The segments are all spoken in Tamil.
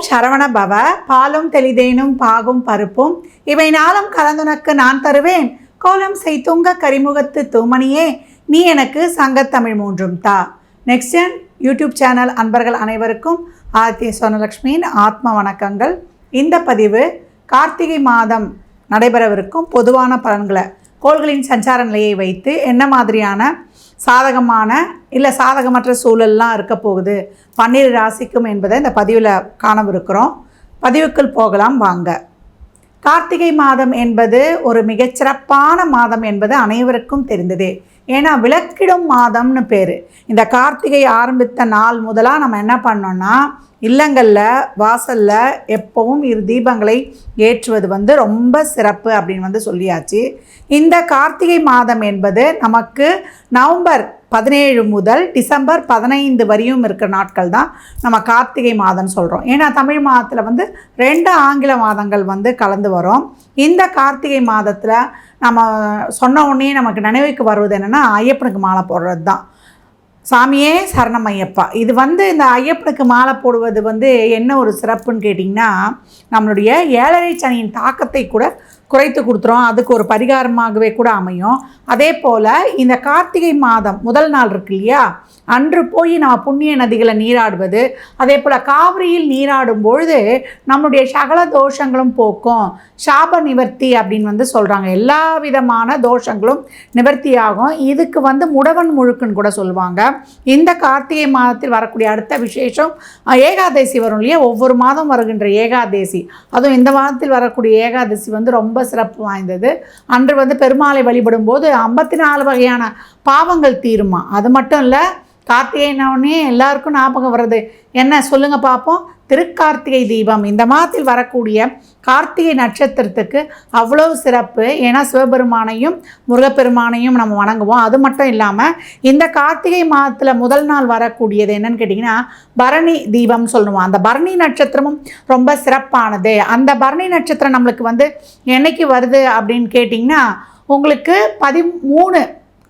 ஓம் சரவண பவ பாலும் தெளிதேனும் பாகும் பருப்பும் இவை நாளும் கலந்துனக்கு நான் தருவேன். கோலம் செய்துங்க கரிமுகத்து தூமணியே நீ எனக்கு சங்கத்தமிழ் மூன்றும் தா. நெக்ஸ்ட் ஜென் யூடியூப் சேனல் அன்பர்கள் அனைவருக்கும் ஆதித்ய சோனலக்ஷ்மியின் ஆத்ம வணக்கங்கள். இந்த பதிவு கார்த்திகை மாதம் நடைபெறவிருக்கும் பொதுவான பலன்களை கோள்களின் சஞ்சார நிலையை வைத்து என்ன மாதிரியான சாதகமான இல்லை சாதகமற்ற சூழல்லாம் இருக்க போகுது? பன்னிரு ராசிக்கும் என்பதை இந்த பதிவில் காணவிருக்கிறோம். பதிவுக்குள் போகலாம் வாங்க. கார்த்திகை மாதம் என்பது ஒரு மிகச்சிறப்பான மாதம் என்பது அனைவருக்கும் தெரிந்ததே. ஏன்னா விளக்கிடும் மாதம்னு பேர். இந்த கார்த்திகை ஆரம்பித்த நாள் முதலாக நம்ம என்ன பண்ணோன்னா இல்லங்களில் வாசலில் எப்பவும் இரு தீபங்களை ஏற்றுவது வந்து ரொம்ப சிறப்பு அப்படின்னு வந்து சொல்லியாச்சு. இந்த கார்த்திகை மாதம் என்பது நமக்கு நவம்பர் பதினேழு முதல் டிசம்பர் பதினைந்து வரையும் இருக்கிற நாட்கள் தான் நம்ம கார்த்திகை மாதம்னு சொல்கிறோம் ஏன்னா தமிழ் மாதத்தில் வந்து ரெண்டு ஆங்கில மாதங்கள் வந்து கலந்து வரும். இந்த கார்த்திகை மாதத்தில் நம்ம சொன்ன உடனே நமக்கு நினைவுக்கு வருவது என்னென்னா ஐயப்பனுக்கு மாலை போடுறது தான் சாமியே சரணம் ஐயப்பா இது வந்து இந்த ஐயப்பனுக்கு மாலை போடுவது வந்து என்ன ஒரு சிறப்புன்னு கேட்டிங்கன்னா நம்மளுடைய ஏழரை சனியின் தாக்கத்தை கூட குறைத்து கொடுத்துரும் அதுக்கு ஒரு பரிகாரமாகவே கூட அமையும். அதே போல் இந்த கார்த்திகை மாதம் முதல் நாள் இருக்கு இல்லையா? அன்று போய் நம்ம புண்ணிய நதிகளை நீராடுவது அதே போல் காவிரியில் நீராடும் பொழுது நம்முடைய சகல தோஷங்களும் போக்கும். சாப நிவர்த்தி அப்படின்னு வந்து சொல்கிறாங்க எல்லா விதமான தோஷங்களும் நிவர்த்தியாகும். இதுக்கு வந்து முடவன் முழுக்குன்னு கூட சொல்லுவாங்க. இந்த கார்த்திகை மாதத்தில் வரக்கூடிய அடுத்த விசேஷம் ஏகாதசி வரும் இல்லையா? ஒவ்வொரு மாதம் வருகின்ற ஏகாதசி. அதுவும் இந்த மாதத்தில் வரக்கூடிய ஏகாதசி வந்து ரொம்ப சிறப்பு வாய்ந்தது. அன்று வந்து பெருமாளை வழிபடும் போது ஐம்பத்தி நாலு வகையான பாவங்கள் தீருமா? அது மட்டும் இல்லை கார்த்திகைனோடனே எல்லாருக்கும் ஞாபகம் வருது என்ன? சொல்லுங்கள் பார்ப்போம் திருக்கார்த்திகை தீபம். இந்த மாதத்தில் வரக்கூடிய கார்த்திகை நட்சத்திரத்துக்கு அவ்வளவு சிறப்பு. ஏன்னா சிவபெருமானையும் முருகப்பெருமானையும் நம்ம வணங்குவோம். அது மட்டும் இல்லாமல் இந்த கார்த்திகை மாதத்தில் முதல் நாள் வரக்கூடியது என்னன்னு கேட்டிங்கன்னா பரணி தீபம் சொல்லுவோம். அந்த பரணி நட்சத்திரமும் ரொம்ப சிறப்பானது. அந்த பரணி நட்சத்திரம் நம்மளுக்கு வந்து என்னைக்கு வருது அப்படின்னு கேட்டிங்கன்னா உங்களுக்கு பதிமூணு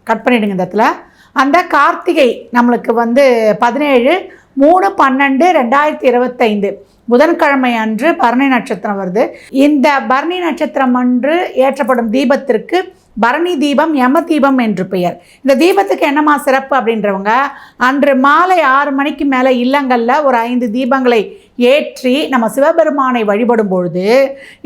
கட் பண்ணிவிடுங்க இந்த இடத்துல. அந்த கார்த்திகை நம்மளுக்கு வந்து பதினேழு மூணு பன்னெண்டு ரெண்டாயிரத்தி இருபத்தைந்து. புதன்கிழமை அன்று பரணி நட்சத்திரம் வருது. இந்த பரணி நட்சத்திரம் அன்று ஏற்றப்படும் தீபத்திற்கு பரணி தீபம் யம தீபம் என்று பெயர். இந்த தீபத்துக்கு என்னமா சிறப்பு அப்படின்றவங்க அன்று மாலை ஆறு மணிக்கு மேலே இல்லங்களில் ஒரு ஐந்து தீபங்களை ஏற்றி நம்ம சிவபெருமானை வழிபடும் பொழுது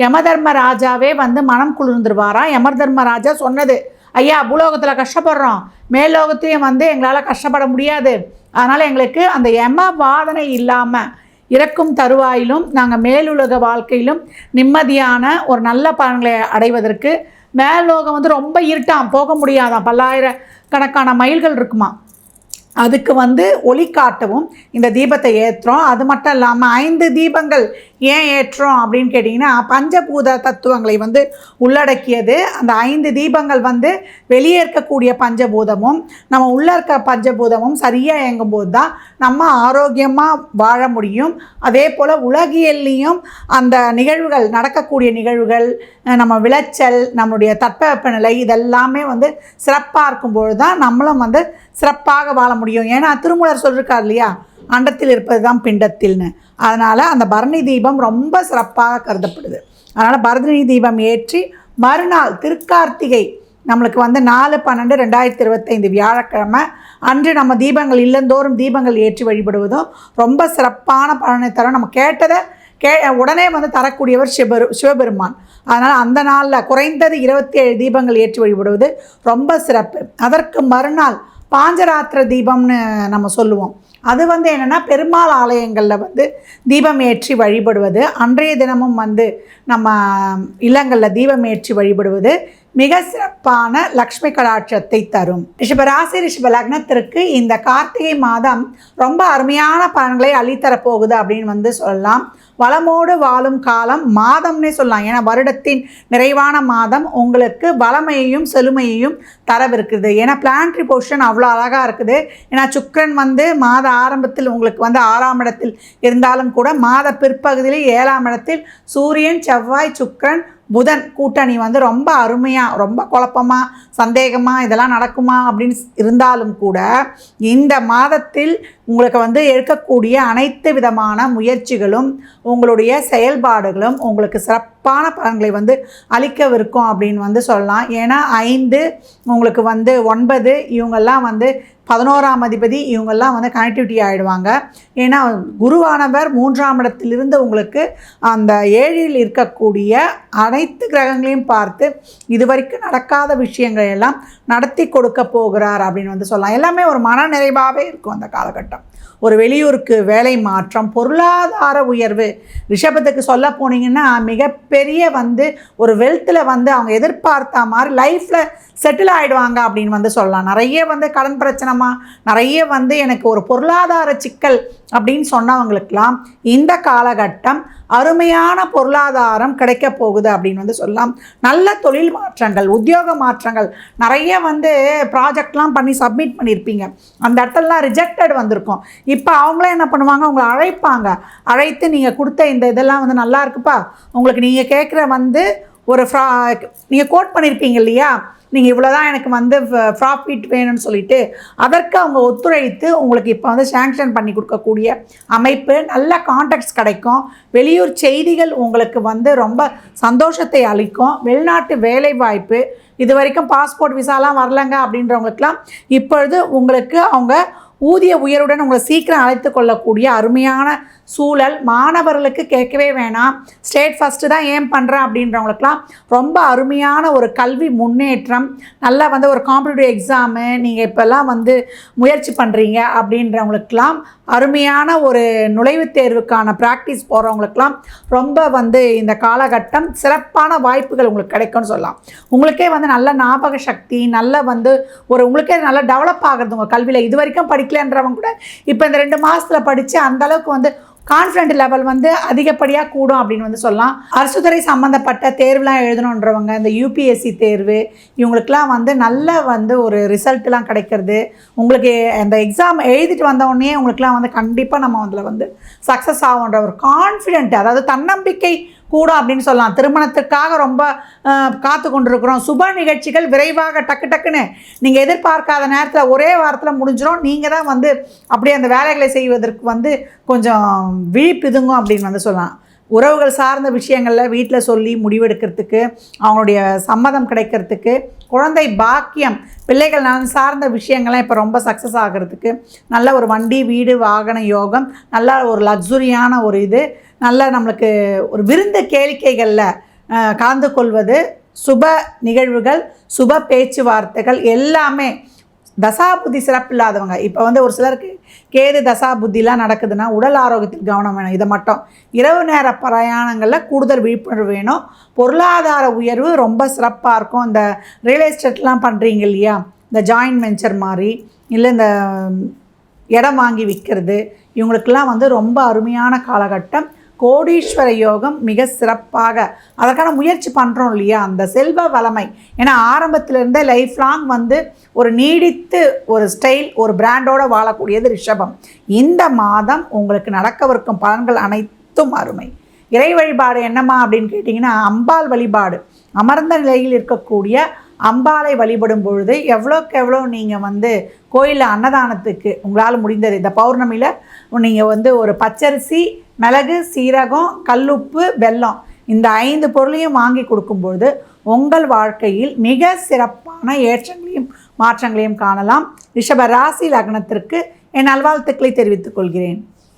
யமதர்ம ராஜாவே வந்து மனம் குளிர்ந்துருவாராம் யம தர்மராஜா சொன்னது ஐயா பூலோகத்தில் கஷ்டப்படுறோம். மேலோகத்தையும் வந்து எங்களால் கஷ்டப்பட முடியாது. அதனால் எங்களுக்கு அந்த எம வாதனை இல்லாமல் இறக்கும் தருவாயிலும் நாங்கள் மேலுலக வாழ்க்கையிலும் நிம்மதியான ஒரு நல்ல பலன்களை அடைவதற்கு மேலோகம் வந்து ரொம்ப இருட்டாம் போக முடியாதாம். பல்லாயிரக்கணக்கான மைல்கள் இருக்குமா அதுக்கு வந்து ஒளி காட்டவும் இந்த தீபத்தை ஏற்றுறோம் அது மட்டும் இல்லாமல் ஐந்து தீபங்கள் ஏன் ஏற்றோம் அப்படின்னு கேட்டிங்கன்னா பஞ்சபூத தத்துவங்களை வந்து உள்ளடக்கியது. அந்த ஐந்து தீபங்கள் வந்து வெளியே இருக்கக்கூடிய பஞ்சபூதமும் நம்ம உள்ளே இருக்க பஞ்சபூதமும் சரியாக இயங்கும்போது தான் நம்ம ஆரோக்கியமாக வாழ முடியும். அதே போல் உலகியல்லையும் அந்த நிகழ்வுகள் நடக்கக்கூடிய நிகழ்வுகள் நம்ம விளைச்சல் நம்மளுடைய தட்பவெப்பநிலை இதெல்லாமே வந்து சிறப்பாக இருக்கும்பொழுது தான் நம்மளும் வந்து சிறப்பாக வாழ முடியும். ஏன்னா திருமூலர் சொல்லியிருக்கார் இல்லையா? அண்டத்தில் இருப்பது தான் பிண்டத்தில்னு. அதனால் அந்த பரணி தீபம் ரொம்ப சிறப்பாக கருதப்படுது. அதனால் பரணி தீபம் ஏற்றி மறுநாள் திருக்கார்த்திகை நம்மளுக்கு வந்து நாலு பன்னெண்டு ரெண்டாயிரத்தி இருபத்தைந்து வியாழக்கிழமை அன்று நம்ம தீபங்கள் இல்லந்தோறும் தீபங்கள் ஏற்றி வழிபடுவதும் ரொம்ப சிறப்பான பலனை தரும். நம்ம கேட்டதை கே உடனே வந்து தரக்கூடியவர் சிவபெரு சிவபெருமான். அதனால் அந்த நாளில் குறைந்தது இருபத்தி ஏழு தீபங்கள் ஏற்றி வழிபடுவது ரொம்ப சிறப்பு. அதற்கு மறுநாள் பாஞ்சராத்திர தீபம்னு நம்ம சொல்லுவோம். அது வந்து என்னென்னா பெருமாள் ஆலயங்களில் வந்து தீபம் ஏற்றி வழிபடுவது. அன்றைய தினமும் வந்து நம்ம இல்லங்களில் தீபம் ஏற்றி வழிபடுவது மிக சிறப்பான லக்ஷ்மி கடாட்சத்தை தரும். ரிஷபராசி ரிஷப லக்னத்திற்கு இந்த கார்த்திகை மாதம் ரொம்ப அருமையான பலன்களை அள்ளித்தரப் போகுது அப்படின்னு வந்து சொல்லலாம். வளமோடு வாழும் காலம் மாதம்னே சொல்லலாம். ஏன்னா வருடத்தின் நிறைவான மாதம் உங்களுக்கு வளமையையும் செழுமையையும் தரவிருக்குது. ஏன்னா பிளான்ட்ரி பொசிஷன் அவ்வளோ அழகாக இருக்குது. ஏன்னா சுக்கிரன் வந்து மாத ஆரம்பத்தில் உங்களுக்கு வந்து ஆறாம் இடத்தில் இருந்தாலும் கூட மாத பிற்பகுதியில் ஏழாம் இடத்தில் சூரியன் செவ்வாய் சுக்கரன் புதன் கூட்டணி வந்து ரொம்ப அருமையாக ரொம்ப குழப்பமாக சந்தேகமாக இதெல்லாம் நடக்குமா அப்படின்னு இருந்தாலும் கூட இந்த மாதத்தில் உங்களுக்கு வந்து எடுக்கக்கூடிய அனைத்து விதமான முயற்சிகளும் உங்களுடைய செயல்பாடுகளும் உங்களுக்கு சிறப்பான பலன்களை வந்து அளிக்கவிருக்கும் அப்படின்னு வந்து சொல்லலாம். ஏன்னா ஐந்து உங்களுக்கு வந்து ஒன்பது இவங்கெல்லாம் வந்து பதினோராம் அதிபதி இவங்கெல்லாம் வந்து கனெக்டிவிட்டி ஆகிடுவாங்க ஏன்னா குருவானவர் மூன்றாம் இடத்திலிருந்து உங்களுக்கு அந்த ஏழில் இருக்கக்கூடிய அனைத்து கிரகங்களையும் பார்த்து இது வரைக்கும் நடக்காத விஷயங்கள் எல்லாம் நடத்தி கொடுக்க போகிறார் அப்படின்னு வந்து சொல்லலாம். எல்லாமே ஒரு மன நிறைவாகவே இருக்கும் அந்த காலகட்டம். ஒரு வெளியூருக்கு வேலை மாற்றம் பொருளாதார உயர்வு ரிஷபத்துக்கு சொல்ல போனீங்கன்னா மிகப்பெரிய வந்து ஒரு வெல்த்தில் வந்து அவங்க எதிர்பார்த்த மாதிரி லைஃப்பில் செட்டில் ஆகிடுவாங்க அப்படின்னு வந்து சொல்லலாம். நிறைய வந்து கடன் பிரச்சனைமா நிறைய வந்து எனக்கு ஒரு பொருளாதார சிக்கல் அப்படின்னு சொன்னவங்களுக்கெல்லாம் இந்த காலகட்டம் அருமையான பொருளாதாரம் கிடைக்க போகுது அப்படின்னு வந்து சொல்லலாம். நல்ல தொழில் மாற்றங்கள் உத்தியோக மாற்றங்கள். நிறைய வந்து ப்ராஜெக்ட்லாம் பண்ணி சப்மிட் பண்ணியிருப்பீங்க அந்த இடத்துலலாம் ரிஜெக்டட் வந்திருக்கும். இப்போ அவங்களே என்ன பண்ணுவாங்க? உங்களை அழைப்பாங்க. அழைத்து நீங்கள் கொடுத்த இந்த இதெல்லாம் வந்து நல்லா இருக்குப்பா. உங்களுக்கு நீங்கள் கேட்குற வந்து ஒரு ஃப்ரா நீங்கள் கோட் பண்ணியிருப்பீங்க இல்லையா? நீங்கள் இவ்வளோ தான் எனக்கு வந்து ப்ராஃபிட் வேணும்னு சொல்லிட்டு அதற்கு அவங்க ஒத்துழைத்து உங்களுக்கு இப்போ வந்து சேங்ஷன் பண்ணி கொடுக்கக்கூடிய அமைப்பு நல்ல கான்டாக்ட்ஸ் கிடைக்கும். வெளியூர் செய்திகள் உங்களுக்கு வந்து ரொம்ப சந்தோஷத்தை அளிக்கும். வெளிநாட்டு வேலை வாய்ப்பு இது வரைக்கும் பாஸ்போர்ட் விசாலாம் வரலங்க அப்படின்றவங்களுக்கெல்லாம் இப்பொழுது உங்களுக்கு அவங்க ஊதிய உயர்வுடன் உங்களை சீக்கிரம் அழைத்து கொள்ளக்கூடிய அருமையான சூழல் மாணவர்களுக்கு கேட்கவே வேணாம். ஸ்டேட் ஃபஸ்ட்டு தான் ஏன் பண்ணுறேன் அப்படின்றவங்களுக்குலாம் ரொம்ப அருமையான ஒரு கல்வி முன்னேற்றம் நல்லா வந்து ஒரு காம்படிட்டிவ் எக்ஸாமு நீங்கள் இப்போல்லாம் வந்து முயற்சி பண்ணுறீங்க அப்படின்றவங்களுக்கெல்லாம் அருமையான ஒரு நுழைவுத் தேர்வுக்கான ப்ராக்டிஸ் போகிறவங்களுக்கெல்லாம் ரொம்ப வந்து இந்த காலகட்டம் சிறப்பான வாய்ப்புகள் உங்களுக்கு கிடைக்கும்னு சொல்லலாம். உங்களுக்கே வந்து நல்ல ஞாபக சக்தி நல்ல வந்து ஒரு உங்களுக்கே நல்லா டெவலப் ஆகிறது உங்கள் கல்வியில். இது வரைக்கும் படிக்கலன்றவங்க கூட இப்போ இந்த ரெண்டு மாதத்தில் படித்து அந்தளவுக்கு வந்து கான்ஃபிடென்ட் லெவல் வந்து அதிகப்படியாக கூடும் அப்படின்னு வந்து சொல்லலாம். அரசுத்துறை சம்மந்தப்பட்ட தேர்வுலாம் எழுதணுன்றவங்க இந்த யூபிஎஸ்சி தேர்வு இவங்களுக்கெல்லாம் வந்து நல்ல வந்து ஒரு ரிசல்ட்லாம் கிடைக்கிறது. உங்களுக்கு அந்த எக்ஸாம் எழுதிட்டு வந்தவுடனே உங்களுக்குலாம் வந்து கண்டிப்பாக நம்ம அதில் வந்து சக்ஸஸ் ஆகுன்ற ஒரு கான்ஃபிடென்ட் அதாவது தன்னம்பிக்கை கூடும் அப்படின்னு சொல்லலாம். திருமணத்துக்காக ரொம்ப காத்து கொண்டிருக்கிறோம். சுப நிகழ்ச்சிகள் விரைவாக டக்கு டக்குன்னு. நீங்கள் எதிர்பார்க்காத நேரத்தில் ஒரே வாரத்தில் முடிஞ்சிடும் நீங்கள் தான் வந்து அப்படியே அந்த வேலைகளை செய்வதற்கு வந்து கொஞ்சம் விழிப்பிதுங்கும் அப்படின்னு வந்து சொல்லலாம். உறவுகள் சார்ந்த விஷயங்களில் வீட்டில் சொல்லி முடிவெடுக்கிறதுக்கு அவங்களுடைய சம்மதம் கிடைக்கிறதுக்கு குழந்தை பாக்கியம் பிள்ளைகள் நலன் சார்ந்த விஷயங்கள்லாம் இப்போ ரொம்ப சக்ஸஸ் ஆகிறதுக்கு நல்ல ஒரு வண்டி வீடு வாகன யோகம் நல்ல ஒரு லக்ஸுரியான ஒரு இது நல்ல நம்மளுக்கு ஒரு விருந்து கேளிக்கைகளில் கலந்து கொள்வது சுப நிகழ்வுகள் சுப பேச்சுவார்த்தைகள் எல்லாமே தசா புத்தி சிறப்பில்லாதவங்க. இப்போ வந்து ஒரு சிலருக்கு கேது தசா புத்திலாம் நடக்குதுன்னா உடல் ஆரோக்கியத்தில் கவனம் வேணும். இதை மட்டும். இரவு நேர பிரயாணங்களில் கூடுதல் விழிப்புணர்வு வேணும். பொருளாதார உயர்வு ரொம்ப சிறப்பாக இருக்கும். இந்த ரியல் எஸ்டேட்லாம் பண்ணுறீங்க இல்லையா? இந்த ஜாயின்ட் வெஞ்சர் மாதிரி இல்லை இந்த இடம் வாங்கி விற்கிறது இவங்களுக்கெல்லாம் வந்து ரொம்ப அருமையான காலகட்டம். கோடீஸ்வர யோகம் மிக சிறப்பாக அதற்கான முயற்சி பண்ணுறோம் இல்லையா? அந்த செல்வ வளமை. ஏன்னா ஆரம்பத்திலிருந்தே லைஃப் லாங் வந்து ஒரு நீடித்து ஒரு ஸ்டைல் ஒரு பிராண்டோடு வாழக்கூடியது ரிஷபம். இந்த மாதம் உங்களுக்கு நடக்கவிருக்கும் பலன்கள் அனைத்தும் அருமை. இறை வழிபாடு என்னம்மா அப்படின்னு கேட்டிங்கன்னா அம்பாள் வழிபாடு. அமர்ந்த நிலையில் இருக்கக்கூடிய அம்பாலை வழிபடும் பொழுது எவ்வளோக்கு எவ்வளோ நீங்கள் வந்து கோயிலில் அன்னதானத்துக்கு உங்களால் முடிந்தது. இந்த பௌர்ணமியில் நீங்கள் வந்து ஒரு பச்சரிசி மிளகு சீரகம் கல்லுப்பு வெல்லம் இந்த ஐந்து பொருளையும் வாங்கி கொடுக்கும்பொழுது உங்கள் வாழ்க்கையில் மிக சிறப்பான ஏற்றங்களையும் மாற்றங்களையும் காணலாம். ரிஷப ராசி லக்னத்திற்கு என் நல்வாழ்த்துக்களை தெரிவித்துக் கொள்கிறேன்.